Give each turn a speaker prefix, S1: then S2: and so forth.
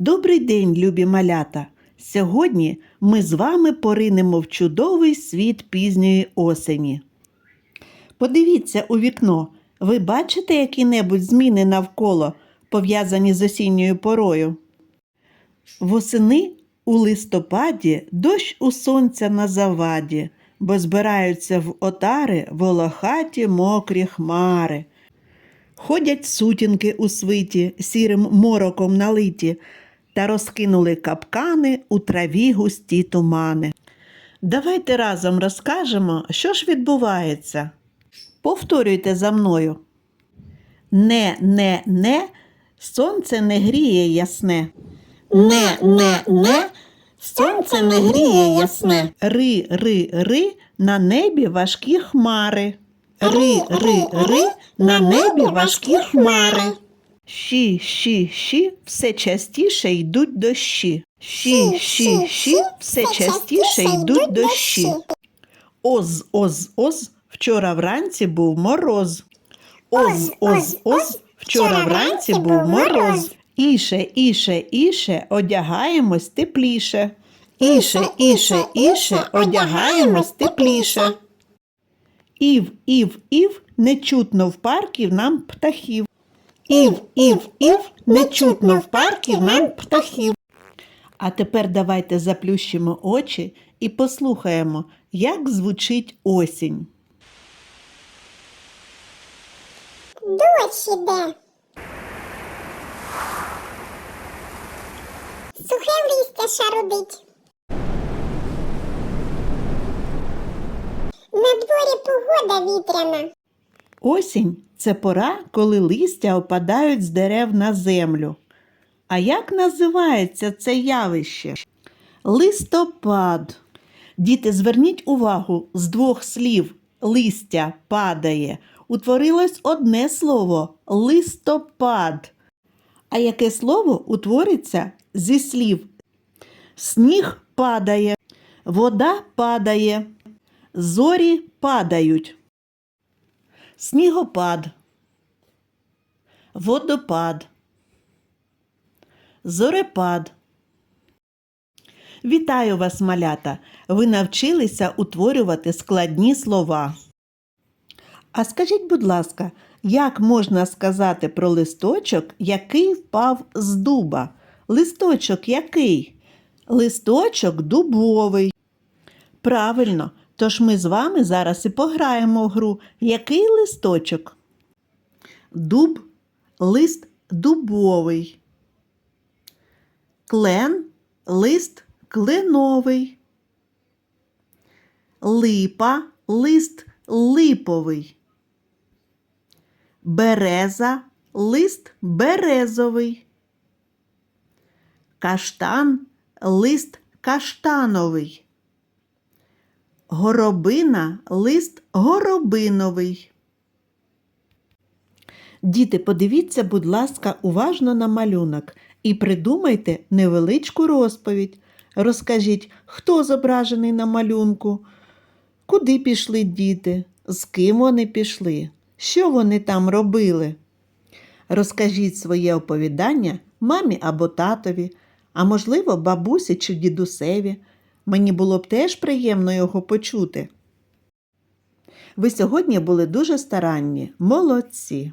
S1: Добрий день, любі малята! Сьогодні ми з вами поринемо в чудовий світ пізньої осені. Подивіться у вікно. Ви бачите які-небудь зміни навколо, пов'язані з осінньою порою? Восени у листопаді дощ у сонця на заваді, бо збираються в отари волохаті мокрі хмари. Ходять сутінки у свиті, сірим мороком налиті, та розкинули капкани у траві густі тумани. Давайте разом розкажемо, що ж відбувається. Повторюйте за мною. Не, не, не, сонце не гріє ясне.
S2: Не, не, не, сонце не гріє ясне.
S1: Ри, ри, ри, на небі важкі хмари. Ри, ри, ри, на небі важкі хмари. Щі, щі, щі, все частіше йдуть дощі. Щі, щі, щі, все частіше йдуть дощі. Оз, оз, оз, вчора вранці був мороз. Оз, оз, оз, вчора вранці був мороз. Іше, іше, іше, одягаємось тепліше. Іше, іше, іше, одягаємось тепліше. Ів, ів, ів, не чутно в парків нам птахів. Ів, ів, ів, не чутно в парків нам птахів. А тепер давайте заплющимо очі і послухаємо, як звучить осінь.
S2: Дощ іде. Сухе листя шарудить. На дворі погода вітряна.
S1: Осінь це пора, коли листя опадають з дерев на землю. А як називається це явище? Листопад. Діти, зверніть увагу, з двох слів листя падає. Утворилось одне слово листопад. А яке слово утвориться зі слів? Сніг падає, вода падає, зорі падають. Снігопад, водопад, зорепад. Вітаю вас, малята! Ви навчилися утворювати складні слова. А скажіть, будь ласка, як можна сказати про листочок, який впав з дуба? Листочок який? Листочок дубовий. Правильно, тож ми з вами зараз і пограємо в гру. Який листочок? Дуб, лист дубовий. Клен, лист кленовий. Липа, лист липовий. Береза, лист березовий. Каштан, лист каштановий. Горобина лист горобиновий. Діти, подивіться, будь ласка, уважно на малюнок і придумайте невеличку розповідь. Розкажіть, хто зображений на малюнку, куди пішли діти, з ким вони пішли, що вони там робили. Розкажіть своє оповідання мамі або татові, а можливо, бабусі чи дідусеві. Мені було б теж приємно його почути. Ви сьогодні були дуже старанні, молодці.